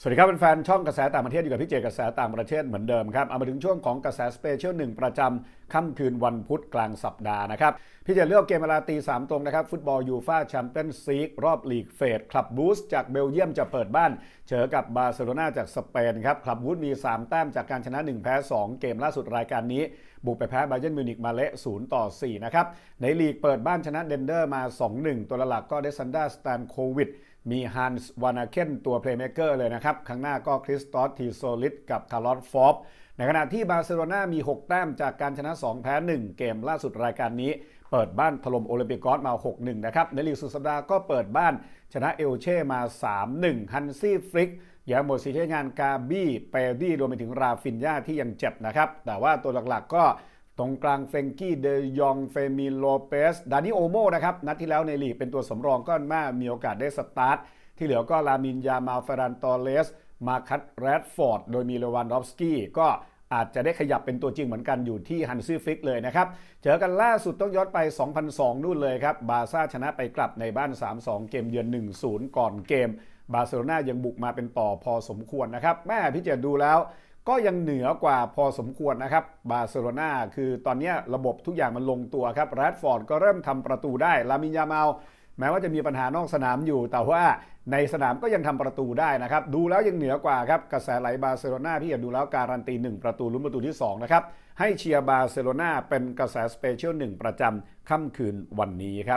สวัสดีครับเป็นแฟนช่องกระแสต่างประเทศอยู่กับพี่เจกระแสต่างประเทศเหมือนเดิมครับ เอามาถึงช่วงของกระแสสเปเชียลหนึ่งประจำค่ำคืนวันพุธกลางสัปดาห์นะครับ พี่เจเลือกเกมเวลาตีสามตรงนะครับ ฟุตบอลยูฟ่าแชมเปี้ยนส์ลีกรอบลีกเฟสคลับบูสจากเบลเยียมจะเปิดบ้าน เจอกับบาร์เซโลนาจากสเปนครับคลับบูสมี 3 แต้มจากการชนะ 1 แพ้ 2 เกมล่าสุดรายการนี้ บุกไปแพ้ไบเยร์นมิวนิกมาเละ0ต่อ4นะครับในลีกเปิดบ้านชนะเดนเดอร์มา 2-1 ตัวหลักก็เดซันดาสแตนโควิดมีฮันส์วานาเคนตัวเพลย์เมเกอร์เลยนะครับ ข้างหน้าก็คริสตอสทีโซลิสกับคาร์ลอสฟอบในขณะที่บาร์เซโลนามี 6 แต้มจากการชนะ 2 แพ้ 1 เกมล่าสุดรายการนี้ เปิดบ้านถล่มโอลิมปิกอสมา 6-1 นะครับ ในลีกสุดสัปดาห์ก็เปิดบ้านชนะเอลเช่มา 3-1 ฮันซี่ฟริกยาหมดสีใช้งานกาบี้เปดี้รวมไปถึงราฟินยาที่ยังเจ็บนะครับ แต่ว่าตัวหลักๆก็ ตรงกลางเฟงกี้เดยองเฟมิโลเปสดานิโอโมนะครับ นัดที่แล้วในลีกเป็นตัวสำรองก็น่ามีโอกาสได้สตาร์ท ที่เหลือก็ลามินยามาเฟรันตอเลส มาคัตแรดฟอร์ด โดยมีเลวันดอฟสกี้ก็อาจจะได้ขยับเป็นตัวจริงเหมือนกันอยู่ที่ฮันซี่ฟลิกเลยนะครับ เจอกันล่าสุดต้องย้อนไป 2002 นู่นเลยครับ บาซ่าชนะไปกลับในบ้าน 3-2 เกมเยือน 1-0 ก่อนเกม บาร์เซโลนายังบุกมาเป็นต่อพอสมควรนะครับ แม่พี่เจดูแล้ว ก็ยังเหนือกว่าพอสมควรนะครับบาร์เซโลนาคือตอนนี้ระบบทุกอย่างมันลงตัวครับแรดฟอร์ดก็เริ่มทำประตูได้ลามินยาเมาลแม้ว่าจะมีปัญหานอกสนามอยู่ แต่ว่าในสนามก็ยังทำประตูได้นะครับ ดูแล้วยังเหนือกว่าครับ กระแสไหลบาร์เซโลนาพี่อยากดูแล้วการันตี 1 ประตูลุ้นประตูที่ 2 นะครับ ให้เชียร์บาร์เซโลนาเป็นกระแสสเปเชียล1ประจำค่ำคืนวันนี้ครับ